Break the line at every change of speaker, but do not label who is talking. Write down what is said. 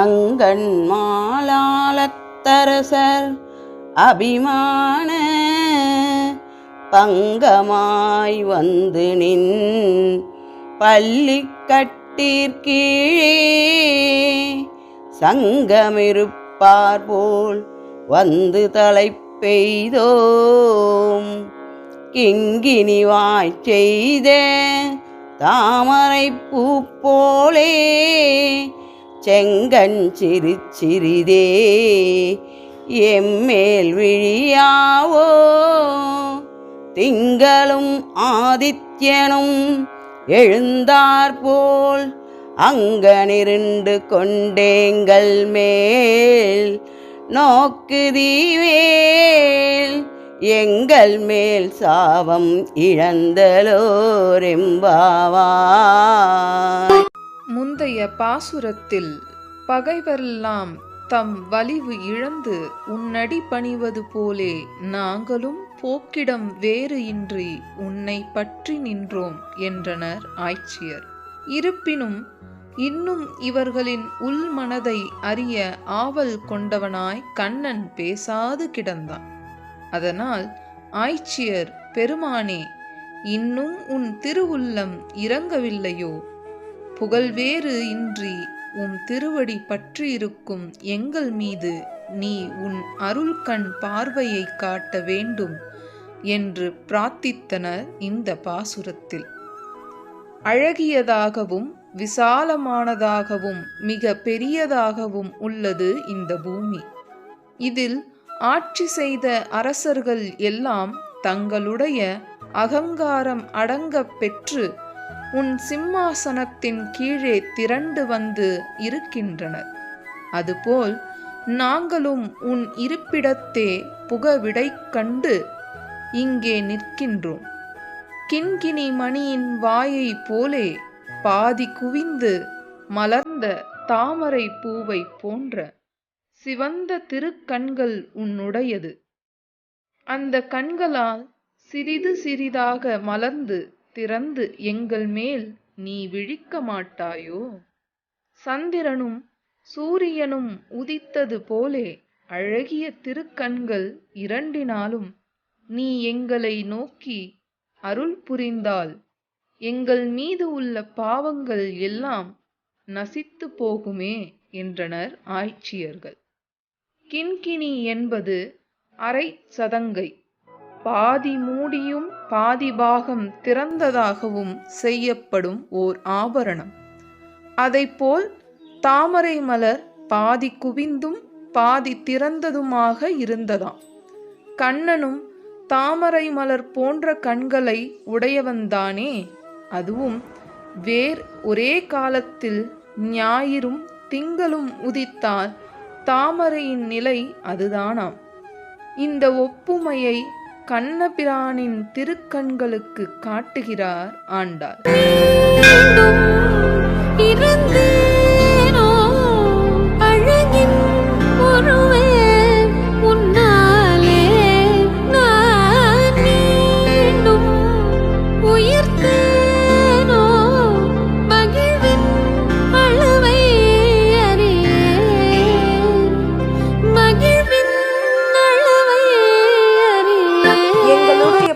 அங்கன் மாலாளத்தரசர் அபிமான பங்கமாய் வந்து நின் பள்ளி கட்டிற்கீழே சங்கமிருப்பார் போல் வந்து தலை பெய்தோம். கிங்கினி வாய் செய்த தாமரை பூ போலே செங்கஞ்சிறு சிறிதே எம்மேல் விழியாவோ? திங்களும் ஆதித்யனும் எழுந்தாற்போல் அங்கனிருண்டு கொண்டேங்கள் மேல். நோக்குதீவேல் எங்கள் மேல் சாபம் இழந்தலோரெம்பாவாய்
முந்தைய பாசுரத்தில் பகைவரெல்லாம் தம் வலிவு இழந்து உன்னடி பணிவது போலே நாங்களும் போக்கிடம் வேறு இன்றி உன்னை பற்றி நின்றோம் என்றனர் ஆய்ச்சியர். இருப்பினும் இன்னும் இவர்களின் உள்மனதை அறிய ஆவல் கொண்டவனாய் கண்ணன் பேசாது கிடந்தான். அதனால் ஆய்ச்சியர் பெருமானே இன்னும் உன் திருவுள்ளம் இறங்கவில்லையோ? புகழ்வேறு இன்றி உம் திருவடி பற்றியிருக்கும் எங்கள் மீது நீ உன் அருள் கண் பார்வையை காட்ட வேண்டும் என்று பிரார்த்தித்தனர் இந்த பாசுரத்தில். அழகியதாகவும் விசாலமானதாகவும் மிக பெரியதாகவும் உள்ளது இந்த பூமி. இதில் ஆட்சி செய்த அரசர்கள் எல்லாம் தங்களுடைய அகங்காரம் அடங்கப் பெற்று உன் சிம்மாசனத்தின் கீழே திரண்டு வந்து இருக்கின்றனர். அதுபோல் நாங்களும் உன் இருப்பிடத்தே புகவிடை கண்டு இங்கே நிற்கின்றோம். கிண்கிணி மணியின் வாயை போலே பாதி குவிந்து மலர்ந்த தாமரை பூவை போன்ற சிவந்த திருக்கண்கள் உன்னுடையது. அந்த கண்களால் சிறிது சிறிதாக மலர்ந்து திறந்து எங்கள் மேல் நீ விழிக்க மாட்டாயோ? சந்திரனும் சூரியனும் உதித்தது போலே அழகிய திருக்கண்கள் இரண்டினாலும் நீ எங்களை நோக்கி அருள் புரிந்தால் எங்கள் மீது உள்ள பாவங்கள் எல்லாம் நசித்து போகுமே என்றனர் ஆய்ச்சியர்கள். கிண்கிணி என்பது அரை சதங்கை. பாதி மூடியும் பாதி பாகம் திறந்ததாகவும் செய்யப்படும் ஓர் ஆபரணம். அதைப்போல் தாமரை மலர் பாதி குவிந்தும் பாதி திறந்ததுமாக இருந்ததாம். கண்ணனும் தாமரை மலர் போன்ற கண்களை உடையவன்தானே? அதுவும் வேர் ஒரே காலத்தில் ஞாயிறும் திங்களும் உதித்தால் தாமரையின் நிலை அதுதானாம். இந்த ஒப்புமையை கண்ணபிரானின் திருக்கண்களுக்கு காட்டுகிறார் ஆண்டாள்.